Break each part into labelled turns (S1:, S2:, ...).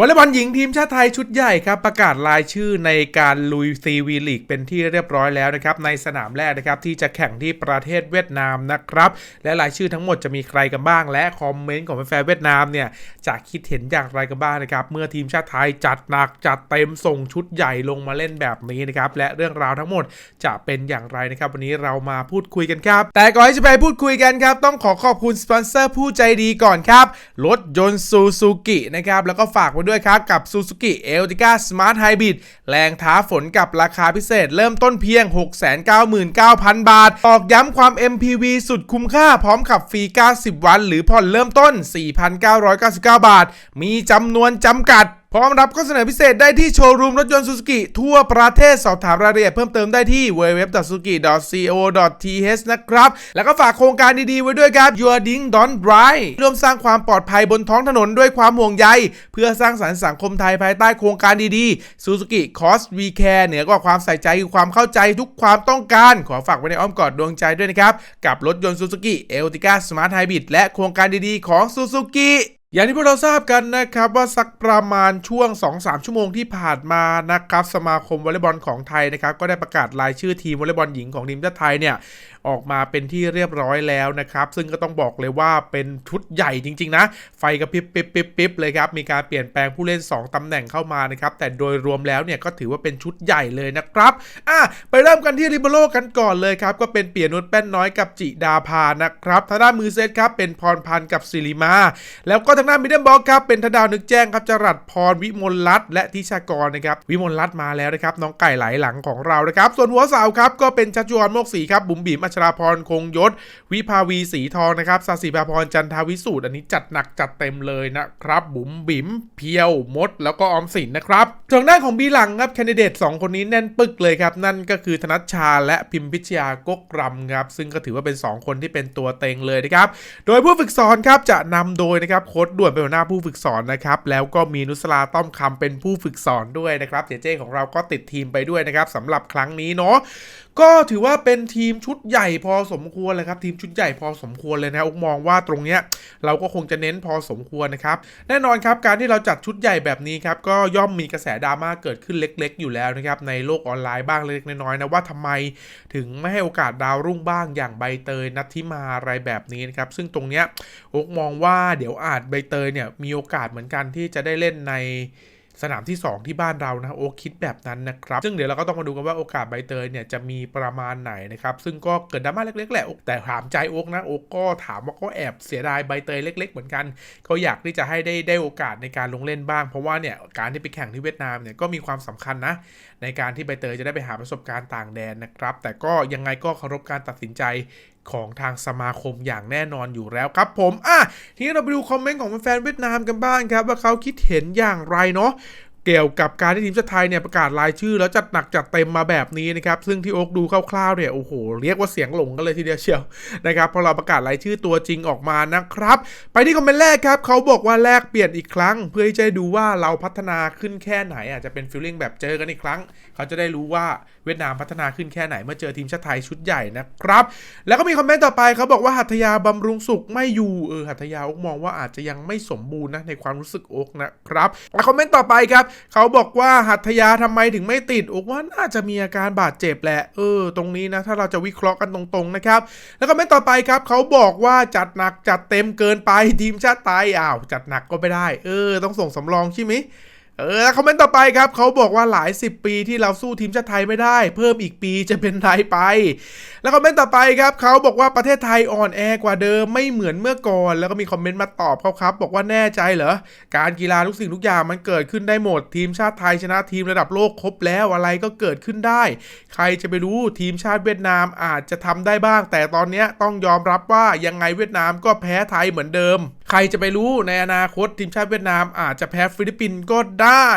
S1: วอลเลย์บอลหญิงทีมชาติไทยชุดใหญ่ครับ ประกาศรายชื่อในการลุยซีวีลีกเป็นที่เรียบร้อยแล้วนะครับ ในสนามแรกนะครับ ที่จะแข่งที่ประเทศเวียดนามนะครับ และรายชื่อทั้งหมดจะมีใครกันบ้าง และคอมเมนต์ของแฟนเวียดนามเนี่ย จะคิดเห็นอย่างไรกันบ้างนะครับ เมื่อทีมชาติไทยจัดหนักจัดเต็มส่งชุดใหญ่ลงมาเล่นแบบนี้นะครับและเรื่องราวทั้งหมดจะเป็นอย่างไรนะครับ วันนี้เรามาพูดคุยกันครับ แต่ก่อนที่จะไปพูดคุยกันครับต้องขอขอบคุณสปอนเซอร์ผู้ใจดีก่อนครับรถยนต์ซูซูกินะครับแล้วก็ฝากไว้ด้วยครับ กับ Suzuki e l t i g a Smart Hybrid แรงท้าฝนกับราคาพิเศษเริ่มต้นเพียง 699,000 บาท ตอกย้ำความ MPV สุดคุ้มค่าพร้อมขับฟรี 90 วัน หรือผ่อนเริ่มต้น 4,999 บาท มีจำนวนจำกัด พร้อมรับข้อเสนอพิเศษได้ที่โชว์รูมรถยนต์ซูซูกิทั่วประเทศสอบถามรายละเอียดเพิ่มเติมได้ที่ www.suzuki.co.th นะครับ แล้วก็ฝากโครงการดีๆไว้ด้วยครับ Your Ding Don't Drive ร่วมสร้างความปลอดภัยบนท้องถนนด้วยความห่วงใย เพื่อสร้างสรรค์สังคมไทยภายใต้โครงการดีๆ Suzuki Cost We Care เหนือกว่าความใส่ใจคือความเข้าใจทุกความต้องการ ขอฝากไว้ในอ้อมกอดดวงใจด้วยนะครับ กับรถยนต์ Suzuki e l t i c a Smart Hybrid และโครงการดีๆของ Suzuki อย่างที่พวกเราทราบกันนะครับว่าสักประมาณช่วง 2-3 ชั่วโมงที่ผ่านมานะครับสมาคมวอลเลย์บอลของไทยนะครับก็ได้ประกาศรายชื่อทีมวอลเลย์บอลหญิงของทีมชาติไทยเนี่ย ออกมาเป็นที่เรียบร้อยแล้วนะครับ ซึ่งก็ต้องบอกเลยว่าเป็นชุดใหญ่จริง ๆ นะ ไฟกระพริบปิ๊บปิ๊บปิ๊บเลยครับ มีการเปลี่ยนแปลงผู้เล่น 2ตำแหน่งเข้ามานะครับ แต่โดยรวมแล้วเนี่ยก็ถือว่าเป็นชุดใหญ่เลยนะครับ อะ ไปเริ่มกันที่ริเบโรกันก่อนเลยครับ ก็เป็นเปียนุชแป้นน้อยกับจิดาภานะครับทางด้านมือเซตครับเป็นพรพันธ์กับศิริมา แล้วก็ทางด้านมิดเดิลบอลครับเป็นธดาวนึกแจ้งครับจรัสพรวิมลรัตน์และทิชากรนะครับวิมลรัตน์มาแล้วนะครับน้องไก่ไหลหลังของเรานะครับส่วนหัวเสาครับก็เป็นชัชวอนโมกศรีครับบุ๋มบิ๋มอัชราพรคงยศ วิภาวีสีทองนะครับสาสีภาพรจันทาวิสูตร อันนี้จัดหนักจัดเต็มเลยนะครับ บุ๋มบิ๋มเพียวมด แล้วก็ออมสินนะครับทางด้านของบีหลังครับแคนดิเดต2 คนนี้แน่นปึกเลยครับ นั่นก็คือธนัชชาและพิมพิชยากกรำครับ ซึ่งก็ถือว่าเป็น 2 คนที่เป็นตัวเต็งเลยนะครับ โดยผู้ฝึกสอนครับจะนำโดยนะครับโค้ดด่วนเป็นหัวหน้าผู้ฝึกสอนนะครับแล้วก็มีนุสลาต้อมคำเป็นผู้ฝึกสอนด้วยนะครับเจเจของเราก็ติดทีมไปด้วยนะครับสำหรับครั้งนี้เนาะ ก็ถือว่าเป็นทีมชุดใหญ่พอสมควรเลยครับ ทีมชุดใหญ่พอสมควรเลยนะอุกมองว่าตรงเนี้ยเราก็คงจะเน้นพอสมควรนะครับแน่นอนครับการที่เราจัดชุดใหญ่แบบนี้ครับก็ย่อมมีกระแสดราม่าเกิดขึ้นเล็ก ๆ อยู่แล้วนะครับในโลกออนไลน์บ้างเล็กๆน้อยๆนะว่าทำไมถึงไม่ให้โอกาสดาวรุ่งบ้างอย่างใบเตยนัทธิมาอะไรแบบนี้นะครับซึ่งตรงเนี้ยอุกมองว่าเดี๋ยวอาจใบเตยเนี่ยมีโอกาสเหมือนกันที่จะได้เล่นใน สนามที่ 2 ที่บ้านเรานะโอ๊คคิดแบบนั้นนะครับ ซึ่งเดี๋ยวเราก็ต้องมาดูกันว่าโอกาสใบเตยเนี่ยจะมีประมาณไหนนะครับ ซึ่งก็เกิดดราม่าเล็กๆแหละแต่ถามใจโอ๊คนะโอ๊คก็ถามว่าก็แอบเสียดายใบเตยเล็ก ๆ เหมือนกันเขาอยากที่จะให้ได้ได้โอกาสในการลงเล่นบ้าง เพราะว่าเนี่ยการที่ไปแข่งที่เวียดนามเนี่ยก็มีความสำคัญนะในการที่ใบเตยจะได้ไปหาประสบการณ์ต่างแดนนะครับแต่ก็ยังไงก็เคารพการตัดสินใจ ของทางสมาคมอย่างแน่นอนอยู่แล้วครับผมอะทีนี้เราไปดูคอมเมนต์ของแฟนเวียดนามกันบ้างครับ ว่าเขาคิดเห็นอย่างไรเนาะเกี่ยวกับการที่ทีมชาติไทยเนี่ยประกาศรายชื่อ แล้วจัดหนักจัดเต็มมาแบบนี้นะครับซึ่งที่โอ๊กดูคร่าวๆเนี่ยโอ้โหเรียกว่าเสียงหลงกันเลยทีเดียวเชียวนะครับพอเราประกาศรายชื่อตัวจริงออกมานะครับ ไปที่คอมเมนต์แรกครับเขาบอกว่าแลกเปลี่ยนอีกครั้ง เพื่อที่จะได้ดูว่าเราพัฒนาขึ้นแค่ไหนอาจจะเป็นฟีลลิ่งแบบเจอกันอีกครั้ง เขาจะได้รู้ว่า เวียดนามพัฒนาขึ้นแค่ไหนเมื่อเจอทีมชาติไทยชุดใหญ่นะครับ แล้วก็มีคอมเมนต์ต่อไปเขาบอกว่าหัตถยาบำรุงสุขไม่อยู่เออหัตถยาอกมองว่าอาจจะยังไม่สมบูรณ์นะในความรู้สึกอกนะครับแล้วคอมเมนต์ต่อไปครับเขาบอกว่าหัตถยาทำไมถึงไม่ติดอกว่าน่าจะมีอาการบาดเจ็บแหละเออ ตรงนี้นะถ้าเราจะวิเคราะห์กันตรงๆนะครับแล้วคอมเมนต์ต่อไปครับเขาบอกว่าจัดหนักจัดเต็มเกินไปทีมชาติไทยอ้าวจัดหนักก็ไม่ได้ เออ ต้องส่งสำรองใช่ไหม เออคอมเมนต์ต่อไปครับเขาบอกว่าหลาย 10 ปีที่เราสู้ทีมชาติไทยไม่ได้ เพิ่มอีกปีจะเป็นไรไป แล้วคอมเมนต์ต่อไปครับเขาบอกว่าประเทศไทยอ่อนแอกว่าเดิมไม่เหมือนเมื่อก่อน แล้วก็มีคอมเมนต์มาตอบเขาครับ บอกว่าแน่ใจเหรอ การกีฬาทุกสิ่งทุกอย่างมันเกิดขึ้นได้หมด ทีมชาติไทยชนะทีมระดับโลกครบแล้วอะไรก็เกิดขึ้นได้ ใครจะไปรู้ทีมชาติเวียดนามอาจจะทำได้บ้าง แต่ตอนนี้ต้องยอมรับว่ายังไงเวียดนามก็แพ้ไทยเหมือนเดิมใครจะไปรู้ในอนาคตทีมชาติเวียดนามอาจจะแพ้ฟิลิปปินส์ก็ได้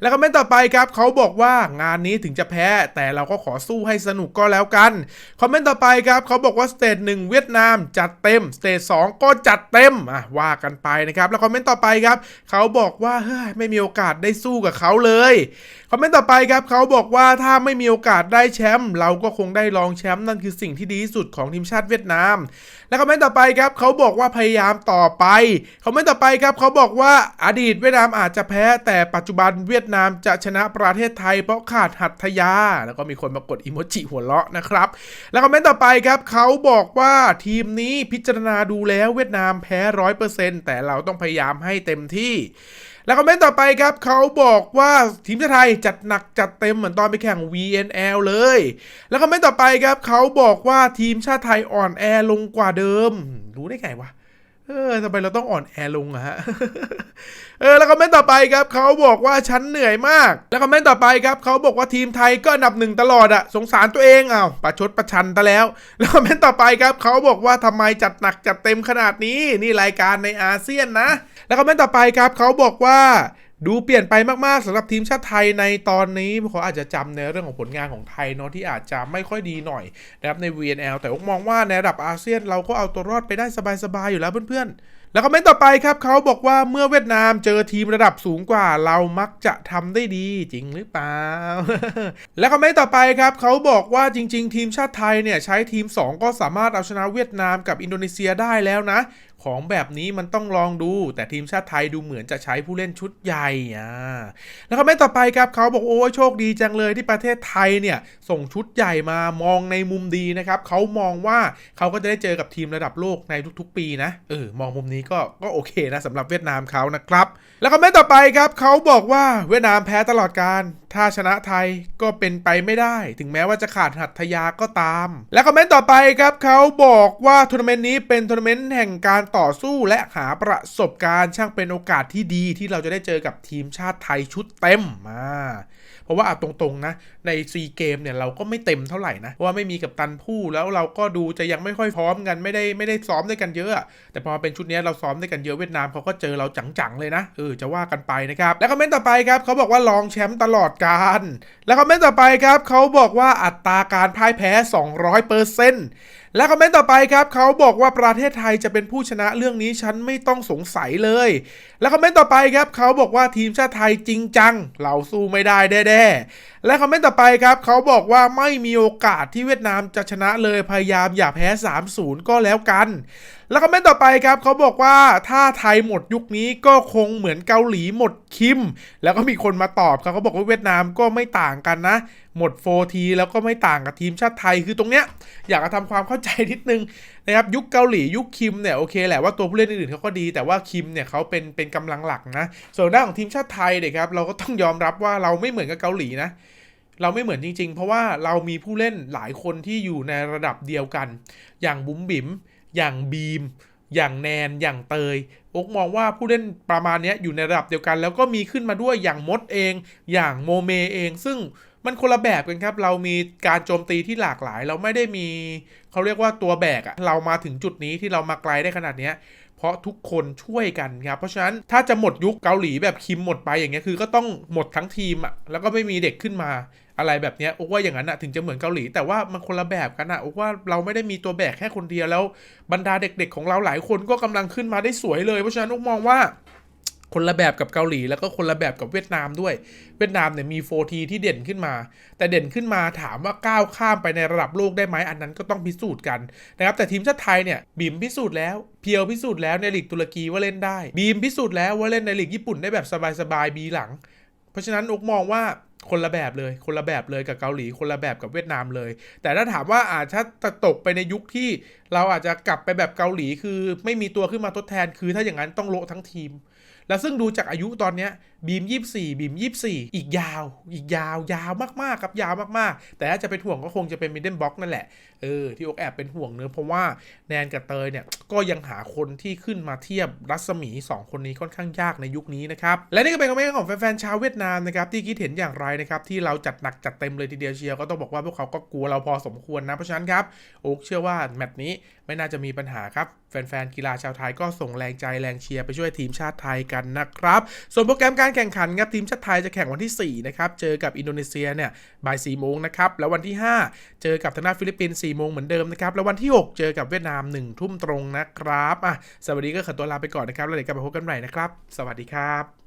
S1: แล้วคอมเมนต์ต่อไปครับเขาบอกว่างานนี้ถึงจะแพ้แต่เราก็ขอสู้ให้สนุกก็แล้วกันคอมเมนต์ต่อไปครับเขาบอกว่าสเตจหนึ่งเวียดนามจัดเต็มสเตจสองก็จัดเต็มอะว่ากันไปนะครับแล้วคอมเมนต์ต่อไปครับเขาบอกว่าเฮ้ยไม่มีโอกาสได้สู้กับเขาเลยคอมเมนต์ต่อไปครับเขาบอกว่าถ้าไม่มีโอกาสได้แชมป์เราก็คงได้รองแชมป์นั่นคือสิ่งที่ดีที่สุดของทีมชาติเวียดนาม แล้วคอมเมนต์ต่อไปครับเขาบอกว่าพยายามต่อไปคอมเมนต์ต่อไปครับเขาบอกว่าอดีตเวียดนามอาจจะแพ้ แต่ปัจจุบันเวียดนามจะชนะประเทศไทย เพราะขาดหัตถยา แล้วก็มีคนมากดอิโมจิหัวเราะนะครับ แล้วคอมเมนต์ต่อไปครับเขาบอกว่าทีมนี้พิจารณาดูแล้วเวียดนามแพ้ร้อยเปอร์เซ็นต์แต่เราต้องพยายามให้เต็มที่แล้วคอมเมนต์ต่อไปครับเขาบอกว่าทีมชาติไทยจัดหนักจัดเต็มเหมือนตอนไปแข่ง VNL เลย แล้วคอมเมนต์ต่อไปครับเขาบอกว่าทีมชาติไทยอ่อนแอลงกว่าเดิม รู้ได้ไงวะ เออทำไมเราต้องอ่อนแอลงอะฮะ เออ แล้วคอมเมนต์ต่อไปครับเขาบอกว่าฉันเหนื่อยมาก แล้วคอมเมนต์ต่อไปครับเขาบอกว่าทีมไทยก็อันดับหนึ่งตลอดอะสงสารตัวเองอ้าวประชดประชันตะแล้ว แล้วคอมเมนต์ต่อไปครับเขาบอกว่าทำไมจัดหนักจัดเต็มขนาดนี้นี่รายการในอาเซียนนะ แล้วคอมเมนต์ต่อไปครับเขาบอกว่า ดูเปลี่ยนไปมากๆสำหรับทีมชาติไทยในตอนนี้เขาอาจจะจำในเรื่องของผลงานของไทยเนาะที่อาจจะไม่ค่อยดีหน่อยนะครับใน VNL แต่ผมมองว่าในระดับอาเซียนเราก็เอาตัวรอดไปได้สบายๆอยู่แล้วเพื่อนๆ แล้วคอมเมนต์ต่อไปครับเขาบอกว่าเมื่อเวียดนามเจอทีมระดับสูงกว่า เรามักจะทำได้ดีจริงหรือเปล่า แล้วคอมเมนต์ต่อไปครับเขาบอกว่าจริง ๆ ทีมชาติไทยเนี่ยใช้ทีม 2 ก็สามารถเอาชนะเวียดนามกับอินโดนีเซียได้แล้วนะ ของแบบนี้มันต้องลองดู แต่ทีมชาติไทยดูเหมือนจะใช้ผู้เล่นชุดใหญ่อะแล้วคอมเมนต์ต่อไปครับเขาบอกโอ้โชคดีจังเลยที่ประเทศไทยเนี่ย ส่งชุดใหญ่มามองในมุมดีนะครับเขามองว่าเขาก็จะได้เจอกับทีมระดับโลกในทุกๆ ปีนะเออมองมุมนี้ก็ก็โอเคนะสำหรับเวียดนามเขานะครับ แล้วคอมเมนต์ต่อไปครับเขาบอกว่าเวียดนามแพ้ตลอดการ ถ้าชนะไทยก็เป็นไปไม่ได้ ถึงแม้ว่าจะขาดหัตถยาก็ตาม และคอมเมนต์ต่อไปครับเขาบอกว่าทัวร์นาเมนต์นี้เป็นทัวร์นาเมนต์แห่งการต่อสู้และหาประสบการณ์ช่างเป็นโอกาสที่ดีที่เราจะได้เจอกับทีมชาติไทยชุดเต็มมา ราะว่าเอาตรงๆนะในซีเกมเนี่ยเราก็ไม่เต็มเท่าไหร่นะเพราะว่าไม่มีกับตันผู้แล้วเราก็ดูจะยังไม่ค่อยพร้อมกันไม่ได้ไม่ได้ซ้อมด้วยกันเยอะแต่พอเป็นชุดนี้เราซ้อมด้วยกันเยอะเวียดนามเขาก็เจอเราจังๆเลยนะเออจะว่ากันไปนะครับแล้วคอมเมนต์ต่อไปครับเขาบอกว่าลองแชมป์ตลอดการแล้วคอมเมนต์ต่อไปครับเขาบอกว่าอัตราการพ่ายแพ้ 200เปอร์เซ็นต์และคอมเมนต์ต่อไปครับเขาบอกว่าประเทศไทยจะเป็นผู้ชนะเรื่องนี้ฉันไม่ต้องสงสัยเลย แล้วคอมเมนต์ต่อไปครับเขาบอกว่าทีมชาติไทยจริงจัง เราสู้ไม่ได้แน่ๆและคอมเมนต์ต่อไปครับเขาบอกว่าไม่มีโอกาสที่เวียดนามจะชนะเลยพยายามอย่าแพ้ 3-0 ก็แล้วกัน แล้วคอมเมนต์ต่อไปครับเขาบอกว่าถ้าไทยหมดยุคนี้ก็คงเหมือนเกาหลีหมดคิม แล้วก็มีคนมาตอบครับเขาบอกว่าเวียดนามก็ไม่ต่างกันนะหมดโฟทีแล้วก็ไม่ต่างกับทีมชาติไทยคือตรงเนี้ยอยากจะทำความเข้าใจนิดนึงนะครับยุคเกาหลียุคคิมเนี่ยโอเคแหละว่าตัวผู้เล่นอื่นๆเขาก็ดี แต่ว่าคิมเนี่ยเขาเป็นเป็นกำลังหลักนะ ส่วนด้านของทีมชาติไทยเนี่ยครับเราก็ต้องยอมรับว่าเราไม่เหมือนกับเกาหลีนะเราไม่เหมือนจริง ๆ เพราะว่าเรามีผู้เล่นหลายคนที่อยู่ในระดับเดียวกัน อย่างบุ๋มบิ๋มอย่างบีม อย่างแนน อย่างเตยอกมองว่าผู้เล่นประมาณนี้อยู่ในระดับเดียวกัน แล้วก็มีขึ้นมาด้วยอย่างมดเอง อย่างโมเมเอง ซึ่ง มันคนละแบบกันครับ เรามีการโจมตีที่หลากหลาย เราไม่ได้มีเขาเรียกว่าตัวแบกอะเรามาถึงจุดนี้ที่เรามาไกลได้ขนาดเนี้ยเพราะทุกคนช่วยกันครับ เพราะฉะนั้นถ้าจะหมดยุคเกาหลีแบบคิมหมดไปอย่างเงี้ยคือก็ต้องหมดทั้งทีมอะแล้วก็ไม่มีเด็กขึ้นมาอะไรแบบเนี้ยโอ้ว่าอย่างนั้นอะถึงจะเหมือนเกาหลี แต่ว่ามันคนละแบบกันอะโอ้ว่าเราไม่ได้มีตัวแบกแค่คนเดียวแล้วบรรดาเด็กๆ ของเราหลายคนก็กำลังขึ้นมาได้สวยเลย เพราะฉะนั้นโอ้มองว่า คนละแบบกับเกาหลี แล้วก็คนละแบบกับเวียดนามด้วย เวียดนามเนี่ยมี 4T ที่เด่นขึ้นมา แต่เด่นขึ้นมาถามว่าก้าวข้ามไปในระดับโลกได้ไหมอันนั้นก็ต้องพิสูจน์กันนะครับแต่ทีมชาติไทยเนี่ยบีมพิสูจน์แล้ว เพียวพิสูจน์แล้วในลีกตุรกีว่าเล่นได้ บีมพิสูจน์แล้วว่าเล่นในลีกญี่ปุ่นได้แบบสบายๆบีหลัง เพราะฉะนั้นอกมองว่าคนละแบบเลยคนละแบบเลยกับเกาหลี คนละแบบกับเวียดนามเลย แต่ถ้าถามว่าอาจจะจะตกไปในยุคที่เราอาจจะกลับไปแบบเกาหลี คือไม่มีตัวขึ้นมาทดแทนคือถ้าอย่างนั้นต้องโละทั้งทีม แล้วซึ่งดูจากอายุตอนเนี้ยบีม 24 บีม 24 อีกยาว อีกยาว ยาวมากๆครับ ยาวมากๆ แต่ถ้าจะเป็นห่วงก็คงจะเป็นมิดเดิลบ็อกนั่นแหละ เออที่อกแอบเป็นห่วงเนื้อเพราะว่าแนนกับเตยเนี่ยก็ยังหาคนที่ขึ้นมาเทียบรัศมี 2 คนนี้ค่อนข้างยากในยุคนี้นะครับ และนี่ก็เป็นคอมเมนต์ของแฟนๆชาวเวียดนามนะครับที่คิดเห็นอย่างไรนะครับที่เราจัดหนักจัดเต็มเลยทีเดียวเชียร์ก็ต้องบอกว่าพวกเขาก็กลัวเราพอสมควรนะเพราะฉะนั้นครับโอ๊กเชื่อว่าแมตช์นี้ไม่น่าจะมีปัญหาครับแฟนๆกีฬาชาวไทยก็ส่งแรงใจแรงเชียร์ไปช่วยทีมชาติไทยกันนะครับ ส่วนโปรแกรมการแข่งขันครับทีมชาติไทยจะแข่งวันที่ 4 นะครับ เจอกับอินโดนีเซียเนี่ยบ่าย4โมงนะครับ แล้ววันที่ 5 เจอกับทางด้านฟิลิปปินส์4โมงเหมือนเดิมนะครับ แล้ววันที่ 6 เจอกับเวียดนาม1ทุ่มตรงนะครับอะสวัสดีก็ขอตัวลาไปก่อนนะครับ แล้วเดี๋ยวกลับมาพบกันใหม่นะครับ สวัสดีครับ